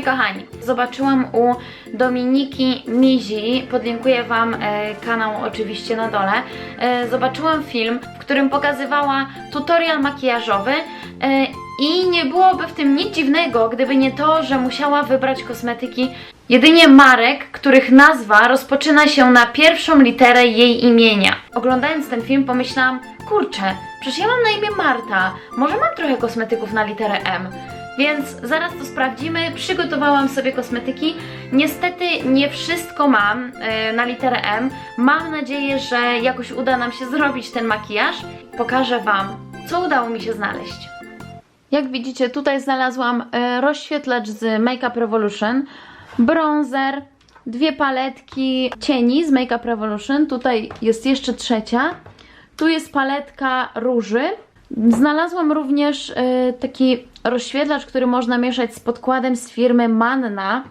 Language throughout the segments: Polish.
moi kochani, zobaczyłam u Dominiki Mizi, podlinkuję Wam e, kanał oczywiście na dole, e, zobaczyłam film, w którym pokazywała tutorial makijażowy e, i nie byłoby w tym nic dziwnego, gdyby nie to, że musiała wybrać kosmetyki jedynie marek, których nazwa rozpoczyna się na pierwszą literę jej imienia. Oglądając ten film pomyślałam, kurczę, przecież ja mam na imię Marta, może mam trochę kosmetyków na literę M. Więc zaraz to sprawdzimy. Przygotowałam sobie kosmetyki. Niestety nie wszystko mam e, na literę M. Mam nadzieję, że jakoś uda nam się zrobić ten makijaż. Pokażę Wam, co udało mi się znaleźć. Jak widzicie, tutaj znalazłam e, rozświetlacz z Makeup Revolution, bronzer, dwie paletki cieni z Makeup Revolution. Tutaj jest jeszcze trzecia. Tu jest paletka róży. Znalazłam również e, taki rozświetlacz, który można mieszać z podkładem z firmy Manna.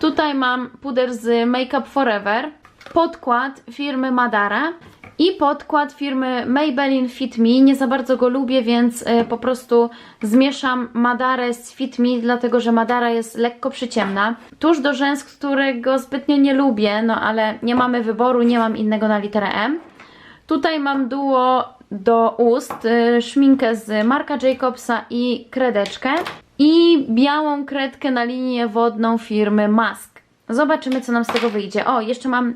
Tutaj mam puder z Makeup Forever, podkład firmy Madara i podkład firmy Maybelline Fit Me. Nie za bardzo go lubię, więc e, po prostu zmieszam Madarę z Fit Me, dlatego że Madara jest lekko przyciemna. Tuż do rzęs, którego zbytnio nie lubię, no ale nie mamy wyboru, nie mam innego na literę M. Tutaj mam duo do ust, y, szminkę z Marka Jacobsa i kredeczkę i białą kredkę na linię wodną firmy Mask. Zobaczymy co nam z tego wyjdzie. O, jeszcze mam y,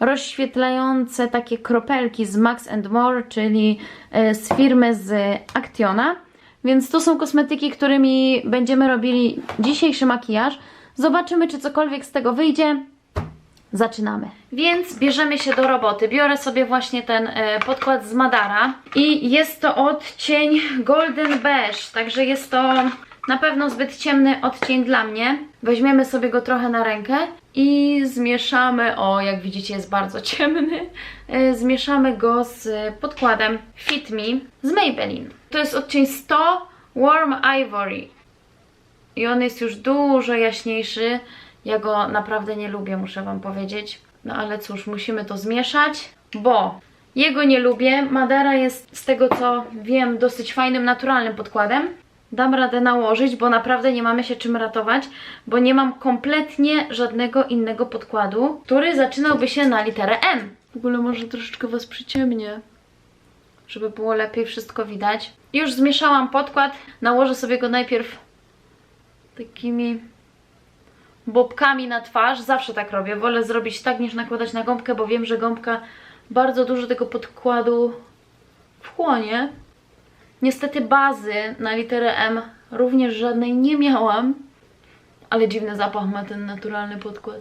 rozświetlające takie kropelki z Max More, czyli y, z firmy z Actiona. Więc to są kosmetyki, którymi będziemy robili dzisiejszy makijaż. Zobaczymy czy cokolwiek z tego wyjdzie. Zaczynamy. Więc bierzemy się do roboty. Biorę sobie właśnie ten e, podkład z Madara i jest to odcień Golden Beige, także jest to na pewno zbyt ciemny odcień dla mnie. Weźmiemy sobie go trochę na rękę i zmieszamy, o jak widzicie jest bardzo ciemny, e, zmieszamy go z podkładem Fit Me z Maybelline. To jest odcień 100 Warm Ivory i on jest już dużo jaśniejszy. Ja go naprawdę nie lubię, muszę Wam powiedzieć. No ale cóż, musimy to zmieszać, bo jego nie lubię. Madara jest z tego co wiem dosyć fajnym, naturalnym podkładem. Dam radę nałożyć, bo naprawdę nie mamy się czym ratować, bo nie mam kompletnie żadnego innego podkładu, który zaczynałby się na literę M. W ogóle może troszeczkę Was przyciemnię, żeby było lepiej wszystko widać. Już zmieszałam podkład, nałożę sobie go najpierw takimi bobkami na twarz. Zawsze tak robię. Wolę zrobić tak niż nakładać na gąbkę, bo wiem, że gąbka bardzo dużo tego podkładu wchłonie. Niestety bazy na literę M również żadnej nie miałam. Ale dziwny zapach ma ten naturalny podkład.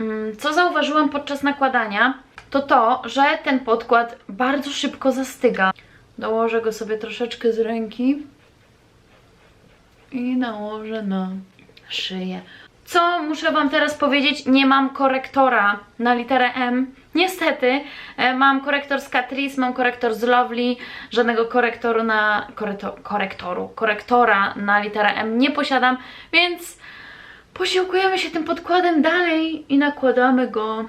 Mm, Co zauważyłam podczas nakładania, to to, że ten podkład bardzo szybko zastyga. Dołożę go sobie troszeczkę z ręki i nałożę na szyję. Co muszę Wam teraz powiedzieć? Nie mam korektora na literę M. Niestety, e, mam korektor z Catrice, mam korektor z Lovely, żadnego korektoru na... Korekto, korektoru, korektora na literę M nie posiadam, więc posiłkujemy się tym podkładem dalej i nakładamy go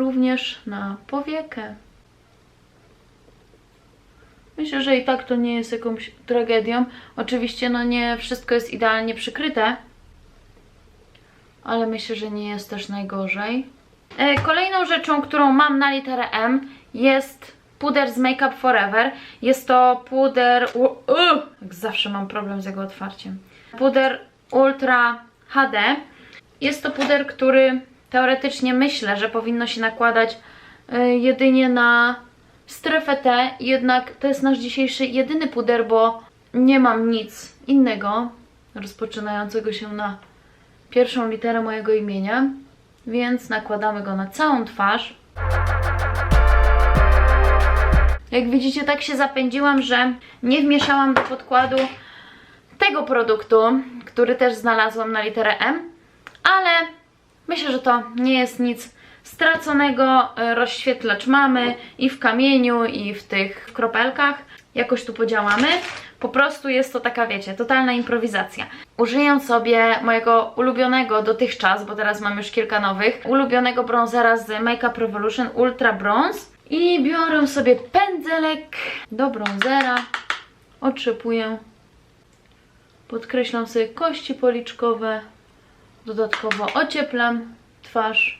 również na powiekę. Myślę, że i tak to nie jest jakąś tragedią. Oczywiście, no nie wszystko jest idealnie przykryte, ale myślę, że nie jest też najgorzej. E, Kolejną rzeczą, którą mam na literę M jest puder z Makeup Forever. Jest to puder... jak zawsze mam problem z jego otwarciem. Puder Ultra HD. Jest to puder, który teoretycznie myślę, że powinno się nakładać y, jedynie na strefę T, jednak to jest nasz dzisiejszy jedyny puder, bo nie mam nic innego rozpoczynającego się na pierwszą literę mojego imienia, więc nakładamy go na całą twarz. Jak widzicie, tak się zapędziłam, że nie wmieszałam do podkładu tego produktu, który też znalazłam na literę M, ale myślę, że to nie jest nic straconego. E, Rozświetlacz mamy i w kamieniu, i w tych kropelkach. jakoś tu podziałamy. Po prostu jest to taka, wiecie, totalna improwizacja. Użyję sobie mojego ulubionego dotychczas, bo teraz mam już kilka nowych, ulubionego bronzera z Makeup Revolution Ultra Bronze i biorę sobie pędzelek do bronzera, otrzepuję, podkreślam sobie kości policzkowe, dodatkowo ocieplam twarz.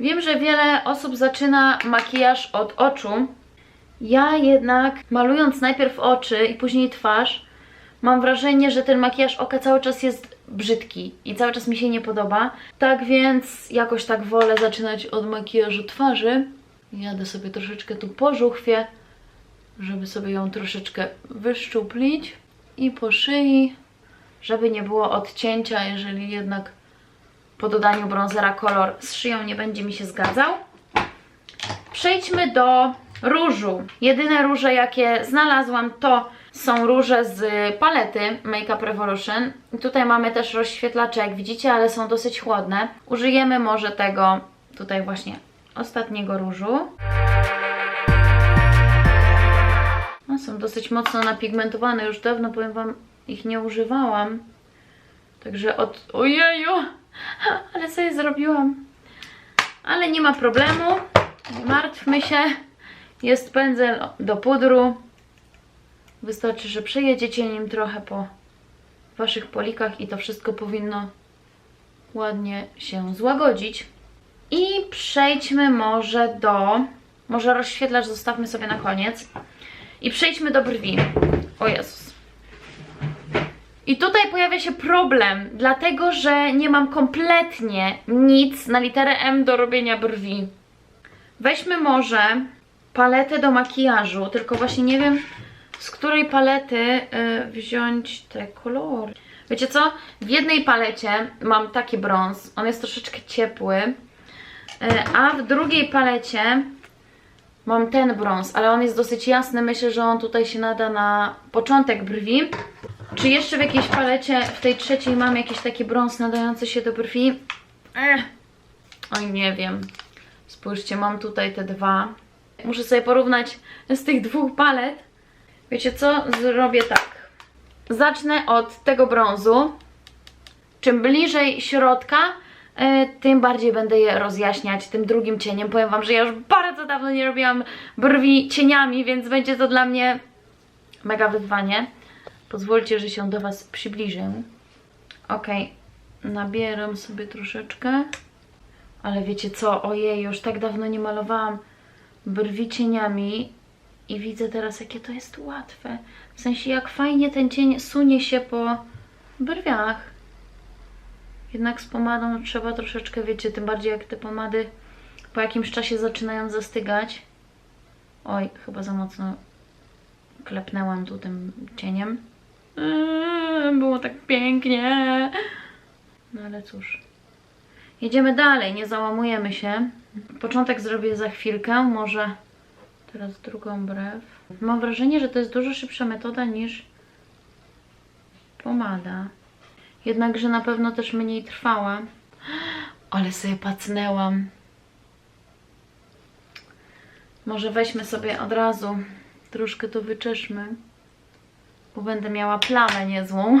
Wiem, że wiele osób zaczyna makijaż od oczu. Ja jednak malując najpierw oczy i później twarz, mam wrażenie, że ten makijaż oka cały czas jest brzydki i cały czas mi się nie podoba. Tak więc jakoś tak wolę zaczynać od makijażu twarzy. Jadę sobie troszeczkę tu po żuchwie, żeby sobie ją troszeczkę wyszczuplić i po szyi, żeby nie było odcięcia, jeżeli jednak po dodaniu bronzera kolor z szyją nie będzie mi się zgadzał. Przejdźmy do różu. Jedyne róże, jakie znalazłam, to są róże z palety Makeup Revolution. I Tutaj mamy też rozświetlacze, jak widzicie, ale są dosyć chłodne. Użyjemy może tego tutaj właśnie ostatniego różu. Są dosyć mocno napigmentowane, już dawno powiem Wam ich nie używałam. Także od... Ojeju! Ale sobie zrobiłam. Ale nie ma problemu. Nie martwmy się. Jest pędzel do pudru. Wystarczy, że przejedziecie nim trochę po waszych polikach i to wszystko powinno ładnie się złagodzić. I przejdźmy może do... Może rozświetlacz zostawmy sobie na koniec. I przejdźmy do brwi. O Jezus. I tutaj pojawia się problem, dlatego że nie mam kompletnie nic na literę M do robienia brwi. Weźmy może paletę do makijażu, tylko właśnie nie wiem z której palety y, wziąć te kolory. Wiecie co? W jednej palecie mam taki brąz, on jest troszeczkę ciepły, y, a w drugiej palecie mam ten brąz, ale on jest dosyć jasny. Myślę, że on tutaj się nada na początek brwi. Czy jeszcze w jakiejś palecie, w tej trzeciej mam jakiś taki brąz nadający się do brwi? Ech. Oj, nie wiem. Spójrzcie, mam tutaj te dwa. Muszę sobie porównać z tych dwóch palet. Wiecie co? Zrobię tak. Zacznę od tego brązu. Czym bliżej środka, tym bardziej będę je rozjaśniać tym drugim cieniem. Powiem Wam, że ja już bardzo dawno nie robiłam brwi cieniami, więc będzie to dla mnie mega wyzwanie. Pozwólcie, że się do Was przybliżę. Ok, nabieram sobie troszeczkę. Ale wiecie co? Ojej, już tak dawno nie malowałam brwi cieniami i widzę teraz, jakie to jest łatwe. W sensie, jak fajnie ten cień sunie się po brwiach. Jednak z pomadą trzeba troszeczkę, wiecie, tym bardziej jak te pomady po jakimś czasie zaczynają zastygać. Oj, chyba za mocno klepnęłam tu tym cieniem. Eee, Było tak pięknie. No ale cóż. Jedziemy dalej, nie załamujemy się. Początek zrobię za chwilkę, może teraz drugą brew. Mam wrażenie, że to jest dużo szybsza metoda niż pomada. Jednakże na pewno też mniej trwała. Ale sobie pacnęłam. Może weźmy sobie od razu, troszkę to wyczeszmy, bo będę miała plamę niezłą.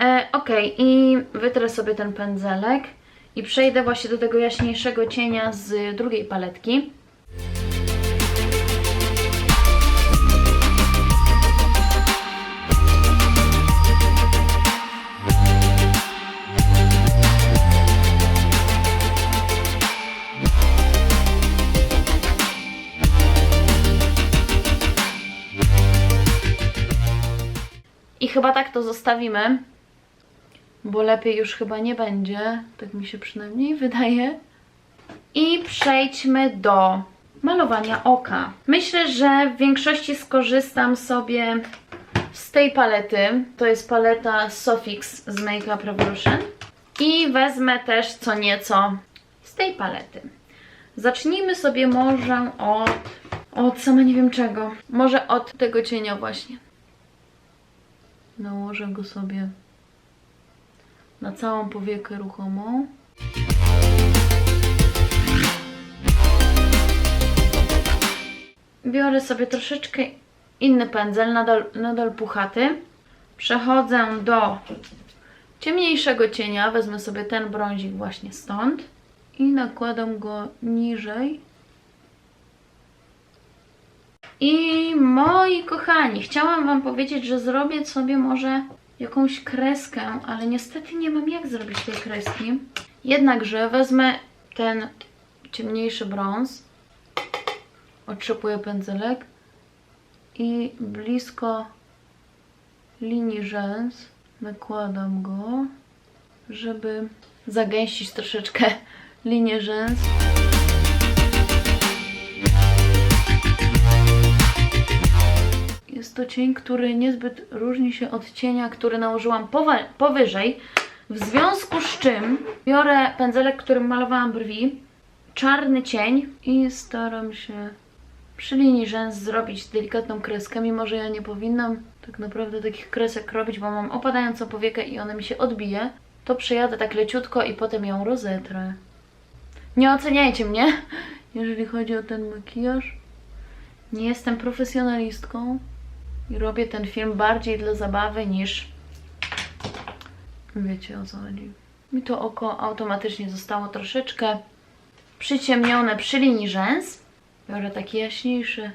E, ok, i wytrę sobie ten pędzelek i przejdę właśnie do tego jaśniejszego cienia z drugiej paletki. I chyba tak to zostawimy, bo lepiej już chyba nie będzie, tak mi się przynajmniej wydaje. I przejdźmy do malowania oka. Myślę, że w większości skorzystam sobie z tej palety. To jest paleta Sofix z Makeup Revolution. I wezmę też co nieco z tej palety. Zacznijmy sobie może od, od sama nie wiem czego. Może od tego cienia właśnie. Nałożę go sobie na całą powiekę ruchomą. Biorę sobie troszeczkę inny pędzel, nadal, nadal puchaty. Przechodzę do ciemniejszego cienia. Wezmę sobie ten brązik właśnie stąd i nakładam go niżej. I moi kochani, chciałam Wam powiedzieć, że zrobię sobie może jakąś kreskę, ale niestety nie mam jak zrobić tej kreski. Jednakże wezmę ten ciemniejszy brąz, otrzepuję pędzelek i blisko linii rzęs nakładam go, żeby zagęścić troszeczkę linię rzęs. Jest to cień, który niezbyt różni się od cienia, który nałożyłam powyżej. W związku z czym biorę pędzelek, którym malowałam brwi, czarny cień i staram się przy linii rzęs zrobić delikatną kreskę, mimo że ja nie powinnam tak naprawdę takich kresek robić, bo mam opadającą powiekę i ona mi się odbije, to przejadę tak leciutko i potem ją rozetrę. Nie oceniajcie mnie, jeżeli chodzi o ten makijaż. Nie jestem profesjonalistką i robię ten film bardziej dla zabawy niż wiecie o co chodzi. Mi to oko automatycznie zostało troszeczkę przyciemnione przy linii rzęs. Biorę taki jaśniejszy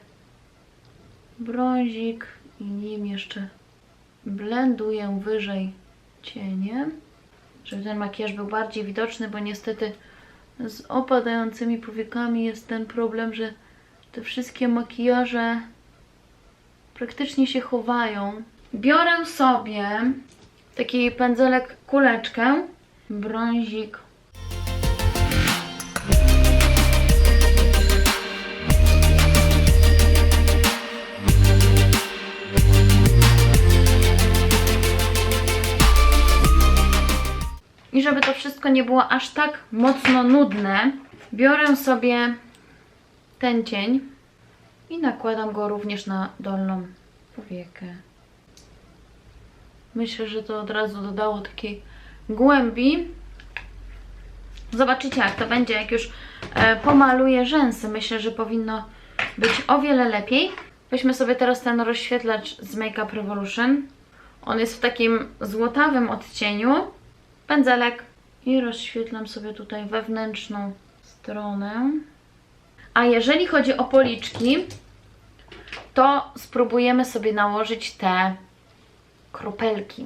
brązik i nim jeszcze blenduję wyżej cieniem, żeby ten makijaż był bardziej widoczny, bo niestety z opadającymi powiekami jest ten problem, że te wszystkie makijaże praktycznie się chowają. Biorę sobie taki pędzelek kuleczkę, brązik I żeby to wszystko nie było aż tak mocno nudne, biorę sobie ten cień i nakładam go również na dolną powiekę. Myślę, że to od razu dodało takiej głębi. Zobaczycie, jak to będzie, jak już e, pomaluję rzęsy. Myślę, że powinno być o wiele lepiej. Weźmy sobie teraz ten rozświetlacz z Make Up Revolution. On jest w takim złotawym odcieniu. Pędzelek i rozświetlam sobie tutaj wewnętrzną stronę. A jeżeli chodzi o policzki, to spróbujemy sobie nałożyć te kropelki.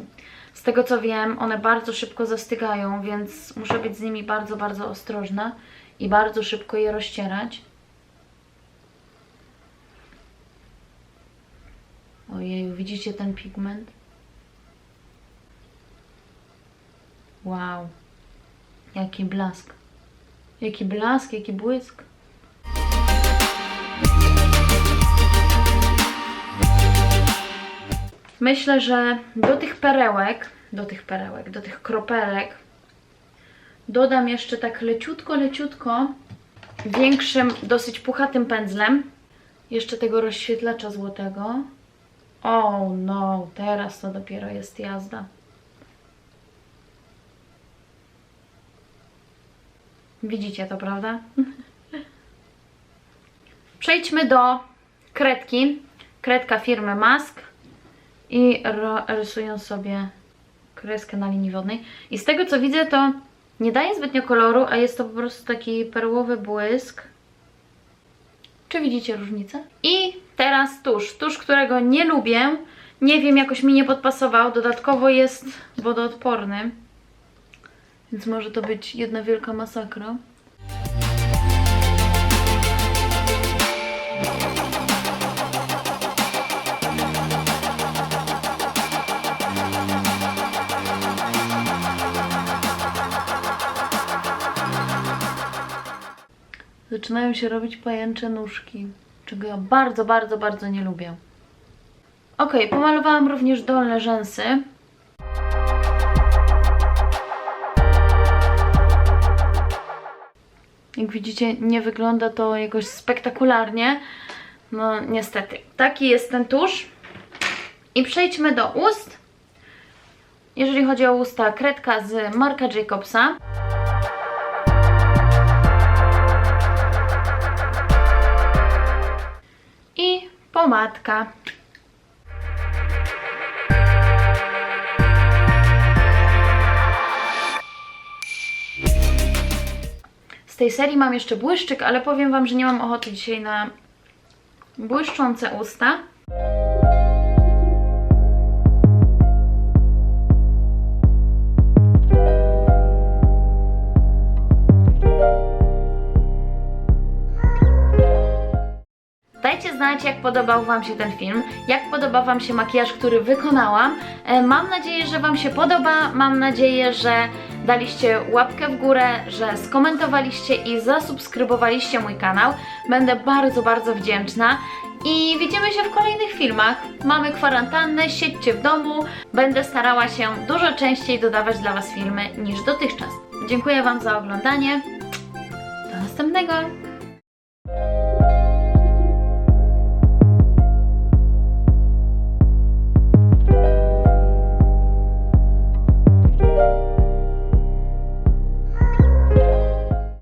Z tego co wiem, one bardzo szybko zastygają, więc muszę być z nimi bardzo, bardzo ostrożna i bardzo szybko je rozcierać. Ojej, widzicie ten pigment? Wow, jaki blask. Jaki blask, jaki błysk. Myślę, że do tych perełek, do tych perełek, do tych kropelek dodam jeszcze tak leciutko, leciutko większym, dosyć puchatym pędzlem jeszcze tego rozświetlacza złotego. Oh no, teraz to dopiero jest jazda. Widzicie to, prawda? Przejdźmy do kredki. Kredka firmy Mask i rysuję sobie kreskę na linii wodnej. I z tego co widzę, to nie daje zbytnio koloru, a jest to po prostu taki perłowy błysk. Czy widzicie różnicę? I teraz tusz. Tusz, którego nie lubię. Nie wiem, jakoś mi nie podpasował. Dodatkowo jest wodoodporny. Więc może to być jedna wielka masakra. Zaczynają się robić pajęcze nóżki, czego ja bardzo, bardzo, bardzo nie lubię. Ok, pomalowałam również dolne rzęsy. Jak widzicie, nie wygląda to jakoś spektakularnie. No niestety, taki jest ten tusz. I przejdźmy do ust. Jeżeli chodzi o usta, kredka z Marka Jacobsa. Pomadka. Z tej serii mam jeszcze błyszczyk, ale powiem Wam, że nie mam ochoty dzisiaj na błyszczące usta. Znać, jak podobał Wam się ten film, jak podoba Wam się makijaż, który wykonałam. E, Mam nadzieję, że Wam się podoba, mam nadzieję, że daliście łapkę w górę, że skomentowaliście i zasubskrybowaliście mój kanał. Będę bardzo, bardzo wdzięczna. I widzimy się w kolejnych filmach. Mamy kwarantannę, siedźcie w domu. Będę starała się dużo częściej dodawać dla Was filmy niż dotychczas. Dziękuję Wam za oglądanie. Do następnego!